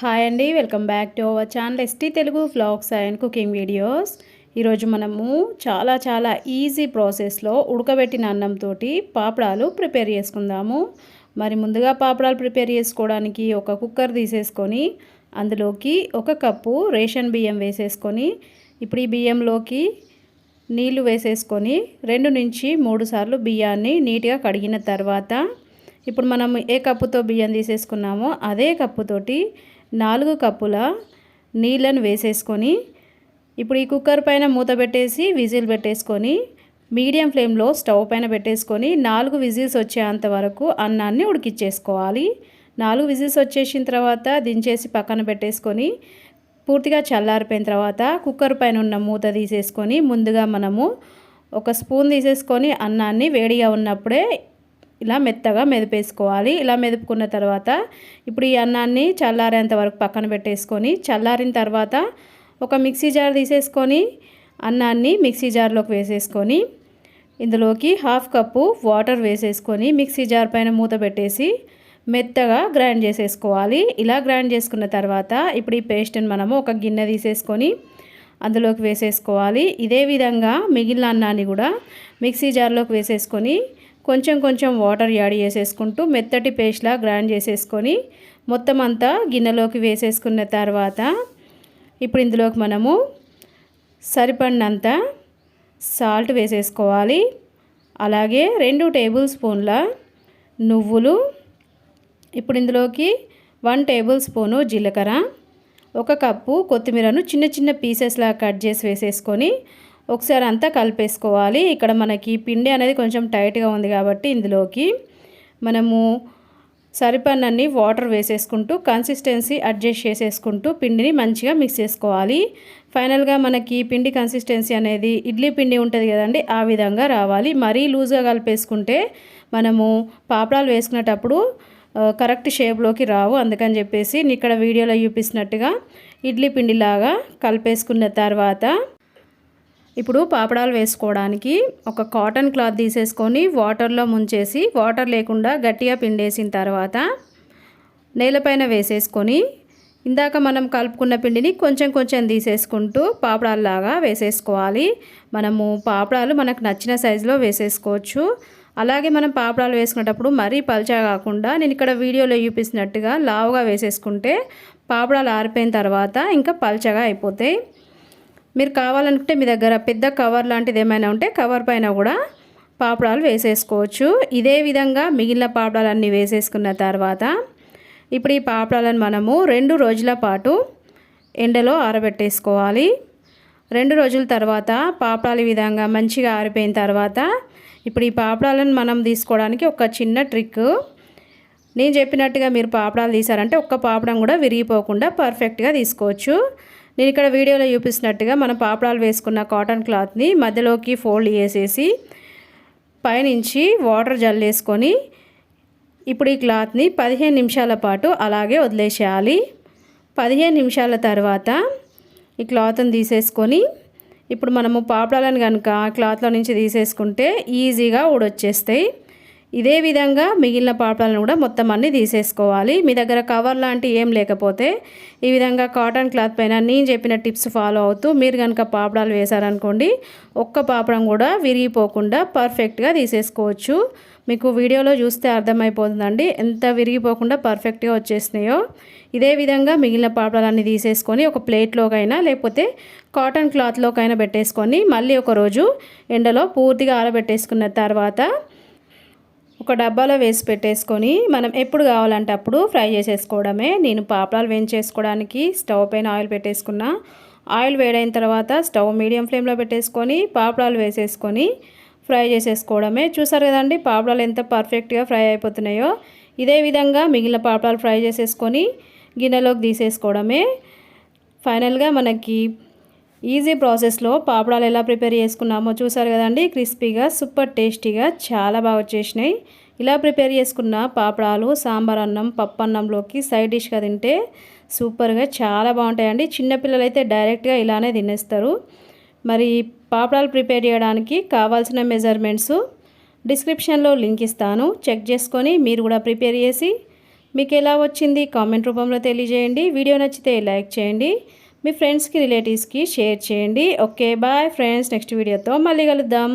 Hi అండి welcome back to our channel ST Telugu vlogs and cooking videos. ఈరోజు మనము చాలా చాలా ఈజీ ప్రాసెస్లో ఉడకబెట్టిన అన్నంతో పాపడాలు ప్రిపేర్ చేసుకుందాము. మరి ముందుగా పాపడాలు ప్రిపేర్ చేసుకోవడానికి ఒక కుక్కర్ తీసేసుకొని అందులోకి ఒక కప్పు రేషన్ బియ్యం వేసేసుకొని ఇప్పుడు ఈ బియ్యంలోకి నీళ్ళు వేసేసుకొని రెండు నుంచి మూడు సార్లు బియ్యాన్ని నీట్గా కడిగిన తర్వాత ఇప్పుడు మనం ఏ కప్పుతో బియ్యం తీసేసుకున్నామో అదే కప్పుతోటి నాలుగు కప్పుల నీళ్ళను వేసేసుకొని ఇప్పుడు ఈ కుక్కర్ పైన మూత పెట్టేసి విజిల్ పెట్టేసుకొని మీడియం ఫ్లేమ్లో స్టవ్ పైన పెట్టేసుకొని నాలుగు విజిల్స్ వచ్చేంత వరకు అన్నాన్ని ఉడికిచ్చేసుకోవాలి. నాలుగు విజిల్స్ వచ్చేసిన తర్వాత దించేసి పక్కన పెట్టేసుకొని పూర్తిగా చల్లారిపోయిన తర్వాత కుక్కర్ పైన ఉన్న మూత తీసేసుకొని ముందుగా మనము ఒక స్పూన్ తీసేసుకొని అన్నాన్ని వేడిగా ఉన్నప్పుడే ఇలా మెత్తగా మెదిపేసుకోవాలి. ఇలా మెదుపుకున్న తర్వాత ఇప్పుడు ఈ అన్నాన్ని చల్లారేంత వరకు పక్కన పెట్టేసుకొని చల్లారిన తర్వాత ఒక మిక్సీ జార్ తీసేసుకొని అన్నాన్ని మిక్సీ జార్లోకి వేసేసుకొని ఇందులోకి హాఫ్ కప్పు వాటర్ వేసేసుకొని మిక్సీ జార్ పైన మూత పెట్టేసి మెత్తగా గ్రైండ్ చేసేసుకోవాలి. ఇలా గ్రైండ్ చేసుకున్న తర్వాత ఇప్పుడు ఈ పేస్ట్ని మనము ఒక గిన్నె తీసేసుకొని అందులోకి వేసేసుకోవాలి. ఇదే విధంగా మిగిలిన అన్నాన్ని కూడా మిక్సీ జార్లోకి వేసేసుకొని కొంచెం కొంచెం వాటర్ యాడ్ చేసేసుకుంటూ మెత్తటి పేస్ట్లా గ్రైండ్ చేసేసుకొని మొత్తం అంతా గిన్నెలోకి వేసేసుకున్న తర్వాత ఇప్పుడు ఇందులోకి మనము సరిపడినంత సాల్ట్ వేసేసుకోవాలి. అలాగే రెండు టేబుల్ స్పూన్ల నువ్వులు. ఇప్పుడు ఇందులోకి వన్ టేబుల్ స్పూను జీలకర్ర. ఒక కప్పు కొత్తిమీరను చిన్న చిన్న పీసెస్లా కట్ చేసి వేసేసుకొని ఒకసారి అంతా కలిపేసుకోవాలి. ఇక్కడ మనకి పిండి అనేది కొంచెం టైట్గా ఉంది కాబట్టి ఇందులోకి మనము సరిపడినన్ని వాటర్ వేసేసుకుంటూ కన్సిస్టెన్సీ అడ్జస్ట్ చేసేసుకుంటూ పిండిని మంచిగా మిక్స్ చేసుకోవాలి. ఫైనల్గా మనకి పిండి కన్సిస్టెన్సీ అనేది ఇడ్లీ పిండి ఉంటుంది కదండి ఆ విధంగా రావాలి. మరీ లూజ్గా కలిపేసుకుంటే మనము పాపడాలు వేసుకునేటప్పుడు కరెక్ట్ షేప్లోకి రావు. అందుకని చెప్పేసి ఇక్కడ వీడియోలో చూపిస్తున్నట్టుగా ఇడ్లీ పిండిలాగా కలిపేసుకున్న తర్వాత ఇప్పుడు పాపడాలు వేసుకోవడానికి ఒక కాటన్ క్లాత్ తీసేసుకొని వాటర్లో ముంచేసి వాటర్ లేకుండా గట్టిగా పిండేసిన తర్వాత నేలపైన వేసేసుకొని ఇందాక మనం కలుపుకున్న పిండిని కొంచెం కొంచెం తీసేసుకుంటూ పాపడాలలాగా వేసేసుకోవాలి. మనము పాపడాలు మనకు నచ్చిన సైజులో వేసేసుకోవచ్చు. అలాగే మనం పాపడాలు వేసుకునేటప్పుడు మరీ పల్చా కాకుండా నేను ఇక్కడ వీడియోలో చూపిస్తున్నట్టుగా లావుగా వేసేసుకుంటే పాపడాలు ఆరిపోయిన తర్వాత ఇంకా పల్చగా అయిపోతాయి. మీరు కావాలనుకుంటే మీ దగ్గర పెద్ద కవర్ లాంటిది ఏమైనా ఉంటే కవర్ పైన కూడా పాపడాలు వేసేసుకోవచ్చు. ఇదే విధంగా మిగిలిన పాపడాలన్నీ వేసేసుకున్న తర్వాత ఇప్పుడు ఈ పాపడాలను మనము రెండు రోజుల పాటు ఎండలో ఆరబెట్టేసుకోవాలి. రెండు రోజుల తర్వాత పాపడాలు విధంగా మంచిగా ఆరిపోయిన తర్వాత ఇప్పుడు ఈ పాపడాలను మనం తీసుకోవడానికి ఒక చిన్న ట్రిక్. నేను చెప్పినట్టుగా మీరు పాపడాలు తీసారంటే ఒక్క పాపడం కూడా విరిగిపోకుండా పర్ఫెక్ట్గా తీసుకోవచ్చు. నేను ఇక్కడ వీడియోలో చూపిస్తున్నట్టుగా మనం పాపడాలు వేసుకున్న కాటన్ క్లాత్ని మధ్యలోకి ఫోల్డ్ చేసేసి పైనుంచి వాటర్ జల్లేసుకొని ఇప్పుడు ఈ క్లాత్ని పదిహేను నిమిషాల పాటు అలాగే వదిలేసేయాలి. పదిహేను నిమిషాల తర్వాత ఈ క్లాత్ని తీసేసుకొని ఇప్పుడు మనము పాపడాలను కనుక క్లాత్లో నుంచి తీసేసుకుంటే ఈజీగా ఊడొచ్చేస్తాయి. ఇదే విధంగా మిగిలిన పాపడాలను కూడా మొత్తం అన్నీ తీసేసుకోవాలి. మీ దగ్గర కవర్ లాంటి ఏం లేకపోతే ఈ విధంగా కాటన్ క్లాత్ పైన నేను చెప్పిన టిప్స్ ఫాలో అవుతూ మీరు కనుక పాపడాలు వేశారనుకోండి ఒక్క పాపడం కూడా విరిగిపోకుండా పర్ఫెక్ట్గా తీసేసుకోవచ్చు. మీకు వీడియోలో చూస్తే అర్థమైపోతుందండి ఎంత విరిగిపోకుండా పర్ఫెక్ట్గా వచ్చేసినాయో. ఇదే విధంగా మిగిలిన పాపడాలన్నీ తీసేసుకొని ఒక ప్లేట్లోకైనా లేకపోతే కాటన్ క్లాత్లోకైనా పెట్టేసుకొని మళ్ళీ ఒకరోజు ఎండలో పూర్తిగా ఆరబెట్టేసుకున్న తర్వాత ఒక డబ్బాలో వేసి పెట్టేసుకొని మనం ఎప్పుడు కావాలంటే అప్పుడు ఫ్రై చేసేసుకోవడమే. నేను పాపడాలు వేయించేసుకోవడానికి స్టవ్ పైన ఆయిల్ పెట్టేసుకున్న. ఆయిల్ వేడైన తర్వాత స్టవ్ మీడియం ఫ్లేమ్లో పెట్టేసుకొని పాపడాలు వేసేసుకొని ఫ్రై చేసేసుకోవడమే. చూసారు కదండి పాపడాలు ఎంత పర్ఫెక్ట్గా ఫ్రై అయిపోతున్నాయో. ఇదే విధంగా మిగిలిన పాపడాలు ఫ్రై చేసేసుకొని గిన్నెలోకి తీసేసుకోవడమే. ఫైనల్గా మనకి ఈజీ ప్రాసెస్లో పాపడాలు ఎలా ప్రిపేర్ చేసుకున్నామో చూసారు కదండి. క్రిస్పీగా సూపర్ టేస్టీగా చాలా బాగా వచ్చేసినాయి. ఇలా ప్రిపేర్ చేసుకున్న పాపడాలు సాంబార్ అన్నం పప్పు అన్నంలోకి సైడ్ డిష్గా తింటే సూపర్గా చాలా బాగుంటాయండి. చిన్నపిల్లలు అయితే డైరెక్ట్గా ఇలానే తినేస్తారు. మరి పాపడాలు ప్రిపేర్ చేయడానికి కావాల్సిన మెజర్మెంట్స్ డిస్క్రిప్షన్లో లింక్ ఇస్తాను. చెక్ చేసుకొని మీరు కూడా ప్రిపేర్ చేసి మీకు ఎలా వచ్చింది కామెంట్ రూపంలో తెలియజేయండి. వీడియో నచ్చితే లైక్ చేయండి. మీ ఫ్రెండ్స్కి రిలేటివ్స్కి షేర్ చేయండి. ఓకే బాయ్ ఫ్రెండ్స్ నెక్స్ట్ వీడియోతో మళ్ళీ కలుద్దాం.